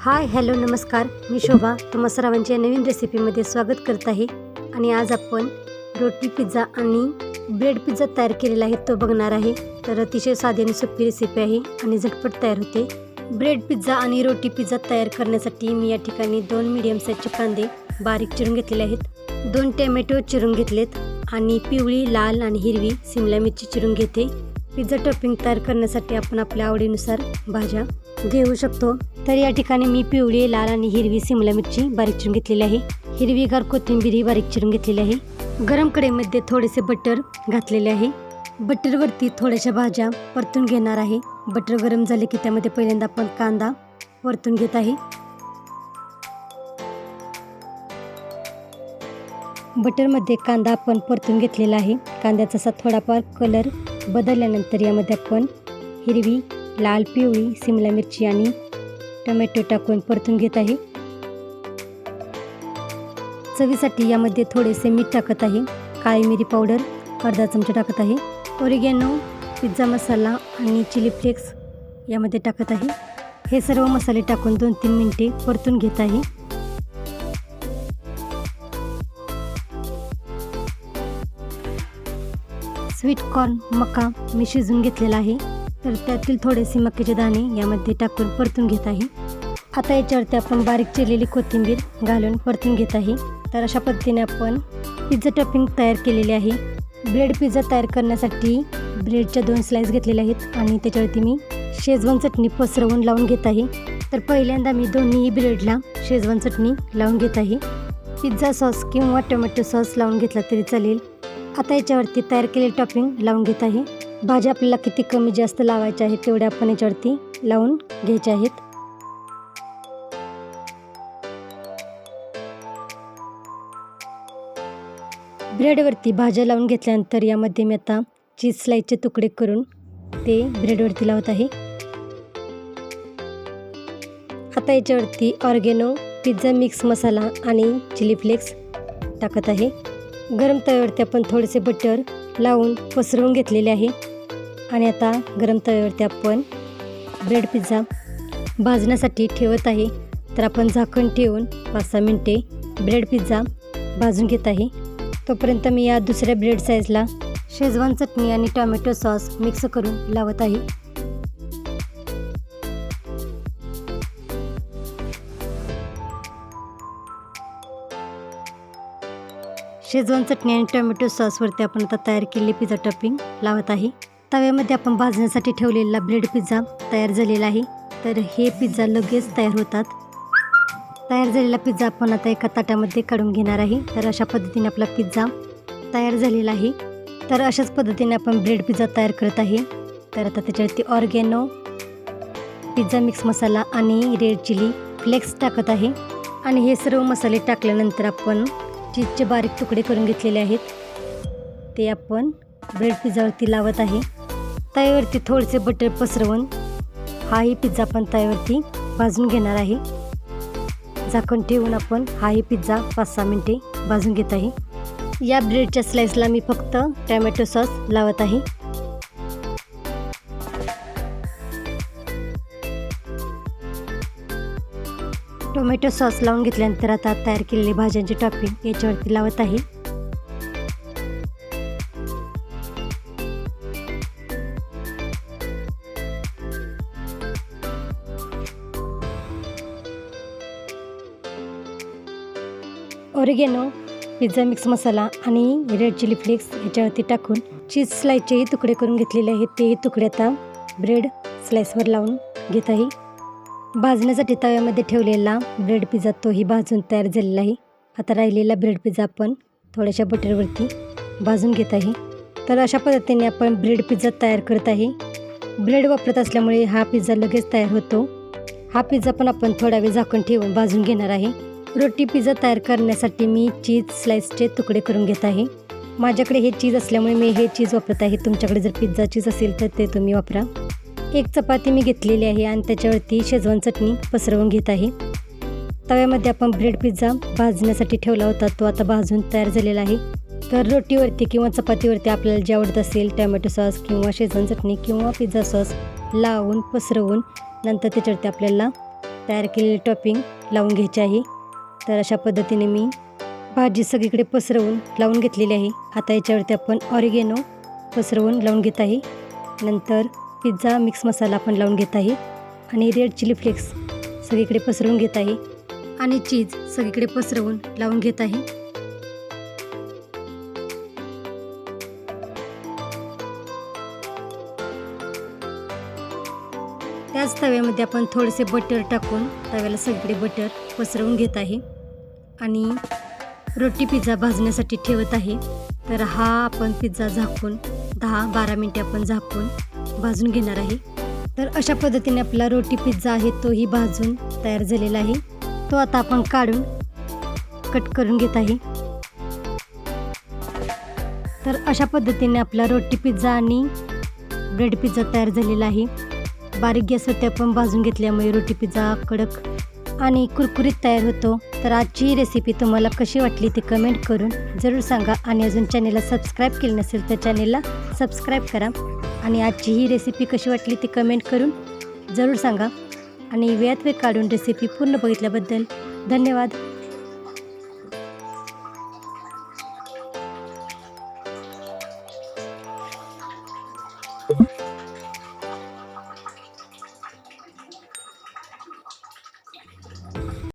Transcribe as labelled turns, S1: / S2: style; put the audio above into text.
S1: Hi hello नमस्कार. मी शोभा. तुम्हा सर्वांच्या नवीन रेसिपीमध्ये स्वागत करत आहे. आणि आज आपण रोटी पिझ्झा आणि ब्रेड पिझ्झा तयार केलेला आहे तो बघणार आहे. तर अतिशय साधी आणि सोपी रेसिपी आहे आणि झटपट तयार होते. ब्रेड पिझ्झा आणि रोटी पिझ्झा तयार करण्यासाठी मी या ठिकाणी दोन मीडियम साईजचे कांदे बारीक चिरून घेतलेले आहेत. दोन टॅमॅटो चिरून घेतलेत आणि पिवळी लाल आणि हिरवी सिमला मिरची चिरून घेते. पिझ्झा टॉपिंग तयार करण्यासाठी आपण आपल्या आवडीनुसार भाज्या घेऊ शकतो. तर या ठिकाणी मी पिवळी लाल आणि हिरवी सिमला मिरची बारीक चिरून घेतलेली आहे. हिरवीगार कोथिंबीर ही बारीक चिरून घेतलेली आहे. गरम कढईमध्ये थोडेसे बटर घातलेले आहे. बटरवरती थोड्याशा भाज्या परतून घेणार आहे. बटर गरम झाले की त्यामध्ये पहिल्यांदा आपण कांदा परतून घेत आहे. बटरमध्ये कांदा आपण परतून घेतलेला आहे. कांद्याचा असा थोडाफार कलर बदलल्यानंतर यामध्ये आपण हिरवी लाल पिवळी सिमला मिरची आणि टोमॅटो टाकून परतून घेत आहे. चवीसाठी यामध्ये थोडेसे मीठ टाकत आहे. काळी मिरी पावडर अर्धा चमचा टाकत आहे. ओरिगॅनो पिझ्झा मसाला आणि चिली फ्लेक्स यामध्ये टाकत आहे. हे सर्व मसाले टाकून दोन तीन मिनटे परतून घेत आहे. स्वीट कॉर्न मका मी शिजून घेतलेला आहे. तर त्यातील थोडेसे मक्याचे दाणे यामध्ये टाकून परतून घेत आहे. आता याच्यावरती आपण बारीक चिरलेली कोथिंबीर घालून परतून घेत आहे. तर अशा पद्धतीने आपण पिझ्झा टॉपिंग तयार केलेली आहे. ब्रेड पिझ्झा तयार करण्यासाठी ब्रेडच्या दोन स्लाईस घेतलेल्या आहेत आणि त्याच्यावरती मी शेजवान चटणी पसरवून लावून घेत आहे. तर पहिल्यांदा मी दोन्ही ब्रेडला शेजवान चटणी लावून घेत आहे. पिझ्झा सॉस किंवा टोमॅटो सॉस लावून घेतला तरी चालेल. आता याच्यावरती तयार केलेली टॉपिंग लावून घेत आहे. भाज्या आपल्याला किती कमी जास्त लावायच्या आहेत तेवढ्या आपण याच्यावरती लावून घ्यायच्या आहेत. ब्रेडवरती भाज्या लावून घेतल्यानंतर यामध्ये मी आता चीज स्लाईसचे तुकडे करून ते ब्रेडवरती लावत आहे. आता याच्यावरती ऑर्गेनो पिझ्झा मिक्स मसाला आणि चिली फ्लेक्स टाकत आहे. गरम तव्यावरती आपण थोडेसे बटर लावून पसरवून घेतलेले आहे. आणि आता गरम तव्यावरती आपण ब्रेड पिझ्झा भाजण्यासाठी ठेवत आहे. तर आपण झाकण ठेवून पाच सहा मिनटे ब्रेड पिझ्झा भाजून घेत आहे. तोपर्यंत मी या दुसऱ्या ब्रेड साईजला शेजवान चटणी आणि टोमॅटो सॉस मिक्स करून लावत आहे. शेजवान चटणी आणि टोमॅटो सॉसवरती आपण आता तयार केलेली पिझ्झा टॉपिंग लावत आहे. तव्यामध्ये आपण भाजण्यासाठी ठेवलेला ब्रेड पिझ्झा तयार झालेला आहे. तर हे पिझ्झा लगेच तयार होतात. तयार झालेला पिझ्झा आपण आता एका ताटामध्ये काढून घेणार आहे. तर अशा पद्धतीने आपला पिझ्झा तयार झालेला आहे. तर अशाच पद्धतीने आपण ब्रेड पिझ्झा तयार करत आहे. तर आता त्याच्यावरती ऑर्गॅनो पिझ्झा मिक्स मसाला आणि रेड चिली फ्लेक्स टाकत आहे. आणि हे सर्व मसाले टाकल्यानंतर आपण चीजचे बारीक तुकडे करून घेतलेले आहेत. ते आपण ब्रेड पिझ्झावरती लावत आहे. तव्यावरती थोडेसे बटर पसरवून हाही पिझ्झा पण तव्यावरती भाजून घेणार आहे. झाकण ठेवून आपण हाही पिझ्झा पाच सहा मिनटे भाजून घेत आहे. या ब्रेडच्या स्लाइसला मी फक्त टॅमॅटो सॉस लावत आहे. टोमॅटो सॉस लावून घेतल्यानंतर आता तयार केलेली भाज्यांची टॉपिंग याच्यावरती लावत आहे. ओरिगेनो पिझ्झा मिक्स मसाला आणि रेड चिली फ्लेक्स याच्यावरती टाकून चीज स्लाईसचेही तुकडे करून घेतलेले आहेत. तेही तुकडे आता ब्रेड स्लाईसवर लावून घेत आहे. भाजण्यासाठी तव्यामध्ये ठेवलेला ब्रेड पिझ्झा तोही भाजून तयार झालेला आहे. आता राहिलेला ब्रेड पिझ्झा आपण थोड्याशा बटरवरती भाजून घेत आहे. तर अशा पद्धतीने आपण ब्रेड पिझ्झा तयार करत आहे. ब्रेड वापरत असल्यामुळे हा पिझ्झा लगेच तयार होतो. हा पिझ्झा पण आपण थोडा वेळ झाकण ठेवून भाजून घेणार आहे. रोटी पिझ्झा तयार करण्यासाठी मी चीज स्लाइसचे तुकडे करून घेत आहे. माझ्याकडे हे चीज असल्यामुळे मी हे चीज वापरत आहे. तुमच्याकडे जर पिझ्झा चीज असेल तर ते तुम्ही वापरा. एक चपाती मी घेतलेली आहे आणि त्याच्यावरती शेजवान चटणी पसरवून घेत आहे. तव्यामध्ये आपण ब्रेड पिझ्झा भाजण्यासाठी ठेवला होता. तो आता भाजून तयार झालेला आहे. तर रोटीवरती किंवा चपातीवरती आपल्याला जे आवडत असेल टॅमॅटो सॉस किंवा शेजवान चटणी किंवा पिझ्झा सॉस लावून पसरवून नंतर त्याच्यावरती आपल्याला तयार केलेली टॉपिंग लावून घ्यायची आहे. तर अशा पद्धतीने मी भाजी सगळीकडे पसरवून लावून घेतलेली आहे. आता याच्यावरती आपण ऑरिगेनो पसरवून लावून घेत आहे. नंतर पिझ्झा मिक्स मसाला पण लावून घेत आहे. आणि रेड चिली फ्लेक्स सगळीकडे पसरवून घेत आहे. आणि चीज सगळीकडे पसरवून लावून घेत आहे. त्याच तव्यामध्ये आपण थोडेसे बटर टाकून तव्याला सगळे बटर पसरवून घेत आहे. आणि रोटी पिझ्झा भाजण्यासाठी ठेवत आहे. तर हा आपण पिझ्झा झाकून दहा बारा मिनटे आपण झाकून भाजून घेणार आहे. तर अशा पद्धतीने आपला रोटी पिझ्झा आहे तोही भाजून तयार झालेला आहे. तो आता आपण काढून कट करून घेत आहे. तर अशा पद्धतीने आपला रोटी पिझ्झा आणि ब्रेड पिझ्झा तयार झालेला आहे. बारीक गॅसवरती आपण भाजून घेतल्यामुळे रोटी पिझ्झा कडक आणि कुरकुरीत तयार होतो. तर आजची रेसिपी तुम्हाला कशी वाटली ती कमेंट करून जरूर सांगा आणि अजून चॅनेलला सबस्क्राईब केली नसेल तर चॅनेलला सबस्क्राईब करा. आणि आजची ही रेसिपी कशी वाटली ती कमेंट करून जरूर सांगा. आणि वेळात वेळ काढून रेसिपी पूर्ण बघितल्याबद्दल धन्यवाद.